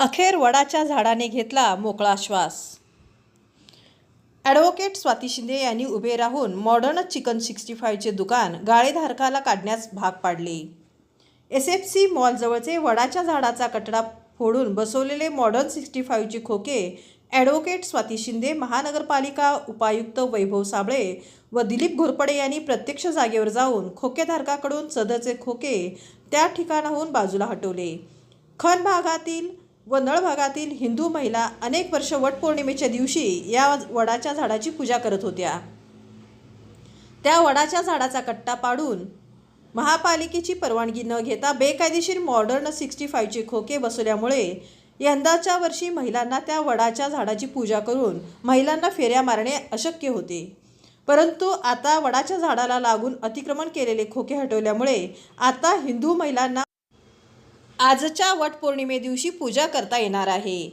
अखेर वडाच्या झाडाने घेतला मोकळा श्वास. ॲडव्होकेट स्वाती शिंदे यांनी उभे राहून मॉडर्न चिकन सिक्स्टी फायचे दुकान गाळेधारकाला काढण्यास भाग पाडले. एस एफ सी मॉलजवळचे वडाच्या झाडाचा कटडा फोडून बसवलेले मॉडर्न सिक्स्टी फाईव्हचे खोके ॲडव्होकेट स्वाती शिंदे महानगरपालिका उपायुक्त वैभव साबळे व दिलीप घोरपडे यांनी प्रत्यक्ष जागेवर जाऊन खोकेधारकाकडून सदरचे खोके त्या ठिकाणाहून बाजूला हटवले. खन भागातील व नळ भागातील हिंदू महिला अनेक वर्ष वटपौर्णिमेच्या दिवशी या वडाच्या झाडाची पूजा करत होत्या. त्या वडाच्या झाडाचा कट्टा पाडून महापालिकेची परवानगी न घेता बेकायदेशीर मॉडर्न सिक्स्टी फाईव्हचे खोके बसवल्यामुळे यंदाच्या वर्षी महिलांना त्या वडाच्या झाडाची पूजा करून महिलांना फेऱ्या मारणे अशक्य होते. परंतु आता वडाच्या झाडाला लागून अतिक्रमण केलेले खोके हटवल्यामुळे आता हिंदू महिलांना आजच्या वटपौर्णिमे दिवशी पूजा करता येणार आहे.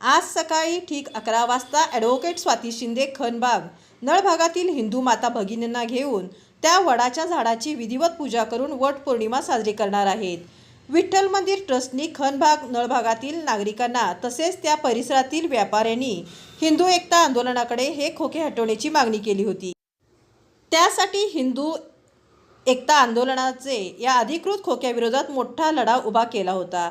आज सकाळी ठीक अकरा वाजता ॲडव्होकेट स्वाती शिंदे खनबाग नळ भागातील हिंदू माता भगिनींना घेऊन त्या वडाच्या झाडाची विधिवत पूजा करून वटपौर्णिमा साजरी करणार आहेत. विठ्ठल मंदिर ट्रस्टनी खनभाग नळ भागातील नागरिकांना तसेच त्या परिसरातील व्यापाऱ्यांनी हिंदू एकता आंदोलनाकडे हे खोके हटवण्याची मागणी केली होती. त्यासाठी हिंदू एकता आंदोलनाचे या अधिकृत खोक्याविरोधात मोठा लढा उभा केला होता.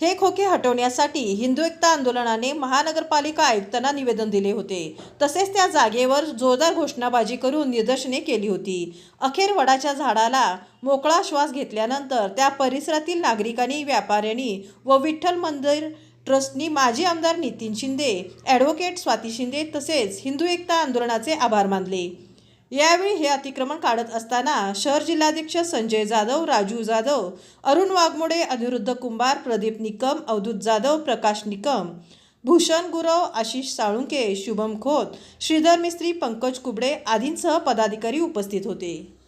हे खोके हटवण्यासाठी हिंदू एकता आंदोलनाने महानगरपालिका आयुक्तांना निवेदन दिले होते. तसेच त्या जागेवर जोरदार घोषणाबाजी करून निदर्शने केली होती. अखेर वडाच्या झाडाला मोकळा श्वास घेतल्यानंतर त्या परिसरातील नागरिकांनी व्यापाऱ्यांनी व विठ्ठल मंदिर ट्रस्टनी माजी आमदार नितीन शिंदे ॲडव्होकेट स्वाती शिंदे तसेच हिंदू एकता आंदोलनाचे आभार मानले. यावेळी हे अतिक्रमण काढत असताना शहर जिल्हाध्यक्ष संजय जाधव राजू जाधव अरुण वाघमोडे अनिरुद्ध कुंभार प्रदीप निकम अवधूत जाधव प्रकाश निकम भूषण गुरव आशिष साळुंके शुभम खोत श्रीधर मिस्त्री पंकज कुबडे आदींसह पदाधिकारी उपस्थित होते.